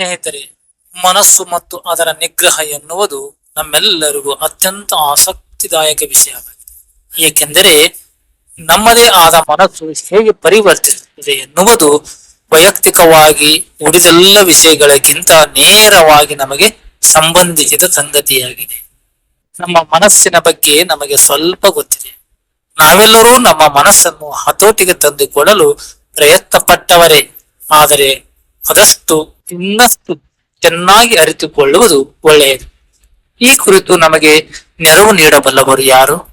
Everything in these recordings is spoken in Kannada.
ಸ್ನೇಹಿತರೆ, ಮನಸ್ಸು ಮತ್ತು ಅದರ ನಿಗ್ರಹ ಎನ್ನುವುದು ನಮ್ಮೆಲ್ಲರಿಗೂ ಅತ್ಯಂತ ಆಸಕ್ತಿದಾಯಕ ವಿಷಯವಾಗಿದೆ ಏಕೆಂದರೆ, ನಮ್ಮದೇ ಆದ ಮನಸ್ಸು ಹೇಗೆ ಪರಿವರ್ತಿಸುತ್ತದೆ ಎನ್ನುವುದು ವೈಯಕ್ತಿಕವಾಗಿ ಉಳಿದೆಲ್ಲ ವಿಷಯಗಳಿಗಿಂತ ನೇರವಾಗಿ ನಮಗೆ ಸಂಬಂಧಿಸಿದ ಸಂಗತಿಯಾಗಿದೆ. ನಮ್ಮ ಮನಸ್ಸಿನ ಬಗ್ಗೆ ನಮಗೆ ಸ್ವಲ್ಪ ಗೊತ್ತಿದೆ. ನಾವೆಲ್ಲರೂ ನಮ್ಮ ಮನಸ್ಸನ್ನು ಹತೋಟಿಗೆ ತಂದುಕೊಳ್ಳಲು ಪ್ರಯತ್ನ ಪಟ್ಟವರೇ ಆದರೆ ಅದಷ್ಟು ಇನ್ನಷ್ಟು ಚೆನ್ನಾಗಿ ಅರಿತುಕೊಳ್ಳುವುದು ಒಳ್ಳೆಯದು. ಈ ಕುರಿತು ನಮಗೆ ನೆರವು ನೀಡಬಲ್ಲವರು ಯಾರು?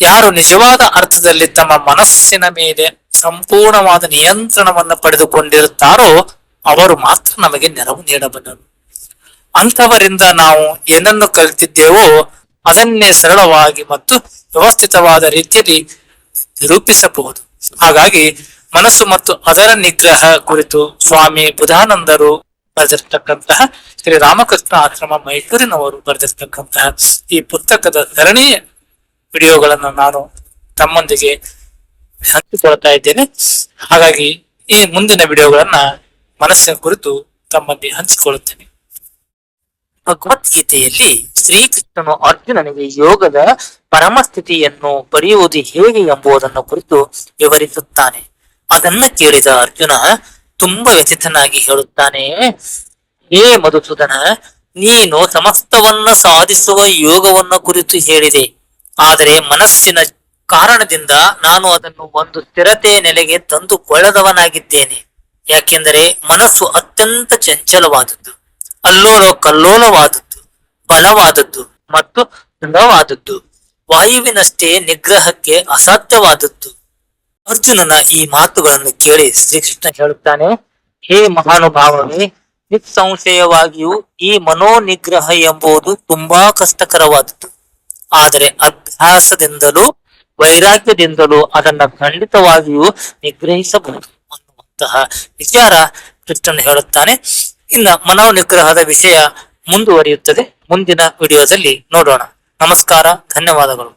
ಯಾರು ನಿಜವಾದ ಅರ್ಥದಲ್ಲಿ ತಮ್ಮ ಮನಸ್ಸಿನ ಮೇಲೆ ಸಂಪೂರ್ಣವಾದ ನಿಯಂತ್ರಣವನ್ನು ಪಡೆದುಕೊಂಡಿರುತ್ತಾರೋ ಅವರು ಮಾತ್ರ ನಮಗೆ ನೆರವು ನೀಡಬಲ್ಲರು. ಅಂಥವರಿಂದ ನಾವು ಏನನ್ನು ಕಲಿತಿದ್ದೇವೋ ಅದನ್ನೇ ಸರಳವಾಗಿ ಮತ್ತು ವ್ಯವಸ್ಥಿತವಾದ ರೀತಿಯಲ್ಲಿ ನಿರೂಪಿಸಬಹುದು. ಹಾಗಾಗಿ ಮನಸ್ಸು ಮತ್ತು ಅದರ ನಿಗ್ರಹ ಕುರಿತು ಸ್ವಾಮಿ ಬುಧಾನಂದರು ಬರೆದಿರ್ತಕ್ಕಂತಹ ಶ್ರೀ ರಾಮಕೃಷ್ಣ ಆಶ್ರಮ ಮೈಸೂರಿನವರು ಬರೆದಿರ್ತಕ್ಕಂತಹ ಈ ಪುಸ್ತಕದ ಸರಣಿ ವಿಡಿಯೋಗಳನ್ನು ನಾನು ತಮ್ಮೊಂದಿಗೆ ಹಂಚಿಕೊಳ್ತಾ ಇದ್ದೇನೆ. ಹಾಗಾಗಿ ಈ ಮುಂದಿನ ವಿಡಿಯೋಗಳನ್ನ ಮನಸ್ಸಿನ ಕುರಿತು ತಮ್ಮಲ್ಲಿ ಹಂಚಿಕೊಳ್ಳುತ್ತೇನೆ. ಭಗವದ್ಗೀತೆಯಲ್ಲಿ ಶ್ರೀಕೃಷ್ಣನು ಅರ್ಜುನನಿಗೆ ಯೋಗದ ಪರಮಸ್ಥಿತಿಯನ್ನು ಪಡೆಯುವುದು ಹೇಗೆ ಎಂಬುದನ್ನು ಕುರಿತು ವಿವರಿಸುತ್ತಾನೆ. ಅದನ್ನ ಕೇಳಿದ ಅರ್ಜುನ ತುಂಬಾ ವ್ಯಥಿತನಾಗಿ ಹೇಳುತ್ತಾನೆ. ಹೇ ಮಧುಸೂದನ, ನೀನು ಸಮಸ್ತವನ್ನ ಸಾಧಿಸುವ ಯೋಗವನ್ನ ಕುರಿತು ಹೇಳಿದೆ. ಆದರೆ ಮನಸ್ಸಿನ ಕಾರಣದಿಂದ ನಾನು ಅದನ್ನು ಒಂದು ಸ್ಥಿರತೆ ನೆಲೆಗೆ ತಂದುಕೊಳ್ಳದವನಾಗಿದ್ದೇನೆ ಯಾಕೆಂದರೆ ಮನಸ್ಸು ಅತ್ಯಂತ ಚಂಚಲವಾದದ್ದು, ಅಲ್ಲೋಲ ಕಲ್ಲೋಲವಾದದ್ದು, ಬಲವಾದದ್ದು ಮತ್ತು ದೃಢವಾದದ್ದು. ವಾಯುವಿನಷ್ಟೇ ನಿಗ್ರಹಕ್ಕೆ ಅಸಾಧ್ಯವಾದದ್ದು. ಅರ್ಜುನನ ಈ ಮಾತುಗಳನ್ನು ಕೇಳಿ ಶ್ರೀಕೃಷ್ಣ ಹೇಳುತ್ತಾನೆ, ಹೇ ಮಹಾನುಭಾವವೇ ನಿಸ್ಸಂಶಯವಾಗಿಯೂ ಈ ಮನೋನಿಗ್ರಹ ಎಂಬುದು ತುಂಬಾ ಕಷ್ಟಕರವಾದದ್ದು. ಆದರೆ ಅಭ್ಯಾಸದಿಂದಲೂ ವೈರಾಗ್ಯದಿಂದಲೂ ಅದನ್ನ ಖಂಡಿತವಾಗಿಯೂ ನಿಗ್ರಹಿಸಬಹುದು ಅನ್ನುವಂತಹ ವಿಚಾರ ಕೃಷ್ಣನ್ ಹೇಳುತ್ತಾನೆ. ಇನ್ನ ಮನೋ ನಿಗ್ರಹದ ವಿಷಯ ಮುಂದುವರಿಯುತ್ತದೆ. ಮುಂದಿನ ವಿಡಿಯೋದಲ್ಲಿ ನೋಡೋಣ. ನಮಸ್ಕಾರ, ಧನ್ಯವಾದಗಳು.